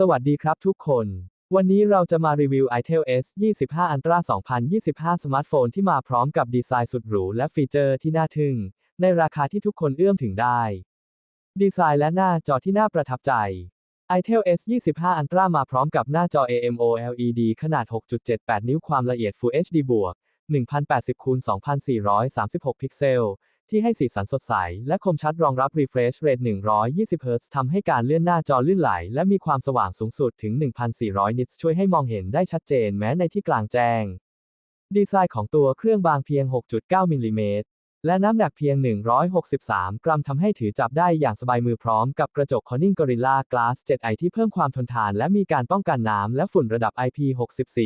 สวัสดีครับทุกคน วันนี้เราจะมารีวิว itel s 25 Ultra 2025 สมาร์ทโฟนที่มาพร้อมกับดีไซน์สุดหรูและฟีเจอร์ที่น่าทึ่ง ในราคาที่ทุกคนเอื้อมถึงได้ ดีไซน์และหน้าจอที่น่าประทับใจ itel s 25 Ultra มาพร้อมกับหน้าจอ AMOLED ขนาด 6.78 นิ้วความละเอียด Full HD บวก1080คูณ2436 พิกเซล ที่ให้สีสันสดใส และคมชัดรองรับ refresh rate 120 Hz ทำให้การเลื่อนหน้าจอลื่นไหล และมีความสว่างสูงสุดถึง 1,400 นิตช่วยให้มองเห็นได้ชัดเจนแม้ในที่กลางแจ้ง ดีไซน์ของตัวเครื่องบางเพียง 6.9 มิลลิเมตร และน้ำหนักเพียง 163 กรัมทำให้ถือจับได้อย่างสบายมือพร้อมกับกระจก Corning Gorilla Glass 7i ที่เพิ่มความทนทาน และมีการป้องกันน้ำและฝุ่นระดับ IP64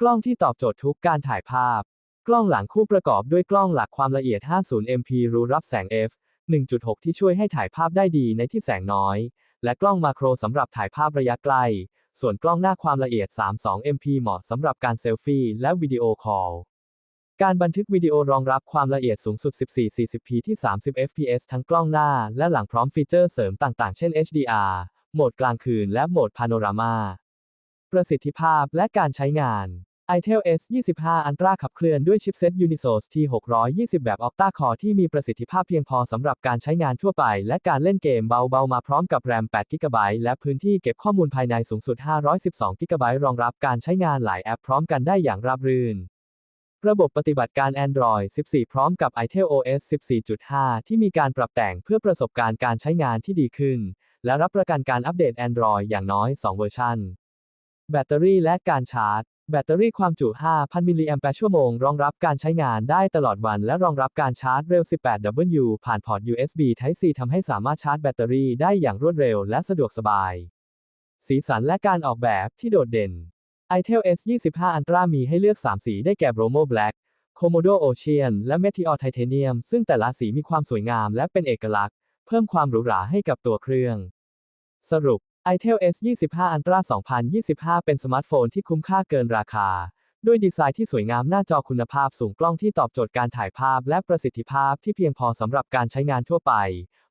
กล้องที่ตอบโจทย์ทุกการถ่ายภาพ กล้องหลังคู่ประกอบด้วยกล้องหลักความละเอียด 50 MP รูรับแสง f 1.6 ที่ช่วยให้ถ่ายภาพได้ดีในที่แสงน้อย และกล้องมาโครสำหรับถ่ายภาพระยะใกล ส่วนกล้องหน้าความละเอียด 32 MP เหมาะสำหรับการเซลฟี่และวิดีโอคอล การบันทึกวิดีโอรองรับความละเอียดสูงสุด 1440p ที่ 30 fps ทั้งกล้องหน้า และหลังพร้อมฟีเจอร์เสริมต่างๆ เช่น HDR โหมดกลางคืนและโหมดพาโนรามา ประสิทธิภาพและการใช้งาน itel s 25 Ultra ขับเคลื่อนด้วยชิปเซ็ต Unisoc T 620 แบบ Octa Core ที่มีประสิทธิภาพเพียงพอสำหรับการใช้งานทั่วไป และการเล่นเกมเบาๆ มาพร้อมกับ RAM 8 GB และพื้นที่เก็บข้อมูลภายในสูงสุด 512 GB รองรับการใช้งานหลายแอปพร้อมกันได้อย่างราบรื่น ระบบปฏิบัติการ Android 14 พร้อมกับ itel OS 14.5 ที่มีการปรับแต่งเพื่อประสบการณ์การใช้งานที่ดีขึ้น และรับประกันการอัปเดต Android อย่างน้อย 2 เวอร์ชันแบตเตอรี่และการชาร์จ แบตเตอรี่ความจุ 5,000 มิลลิแอมแปร์ชั่วโมง รองรับการใช้งานได้ตลอดวัน และรองรับการชาร์จเร็ว 18W ผ่านพอร์ต USB Type C ทำให้สามารถชาร์จแบตเตอรี่ได้อย่างรวดเร็วและสะดวกสบาย สีสันและการออกแบบที่โดดเด่น itel s 25 Ultra มีให้เลือก 3 สีได้แก่ Bromo Black Komodo Ocean และ Meteor Titanium ซึ่งแต่ละสีมีความสวยงามและเป็นเอกลักษณ์ เพิ่มความหรูหราให้กับตัวเครื่อง สรุป itel s 25 Ultra 2025 เป็นสมาร์ทโฟนที่คุ้มค่าเกินราคา ด้วยดีไซน์ที่สวยงามหน้าจอคุณภาพสูงกล้องที่ตอบโจทย์การถ่ายภาพและประสิทธิภาพที่เพียงพอสำหรับการใช้งานทั่วไป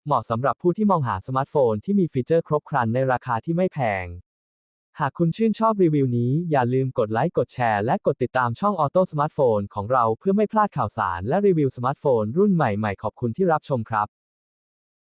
เหมาะสำหรับผู้ที่มองหาสมาร์ทโฟนที่มีฟีเจอร์ครบครันในราคาที่ไม่แพง หากคุณชื่นชอบรีวิวนี้ อย่าลืมกดไลค์กดแชร์และกดติดตามช่องออโต้สมาร์ทโฟนของเราเพื่อไม่พลาดข่าวสารและรีวิวสมาร์ทโฟนรุ่นใหม่ๆ ขอบคุณที่รับชมครับ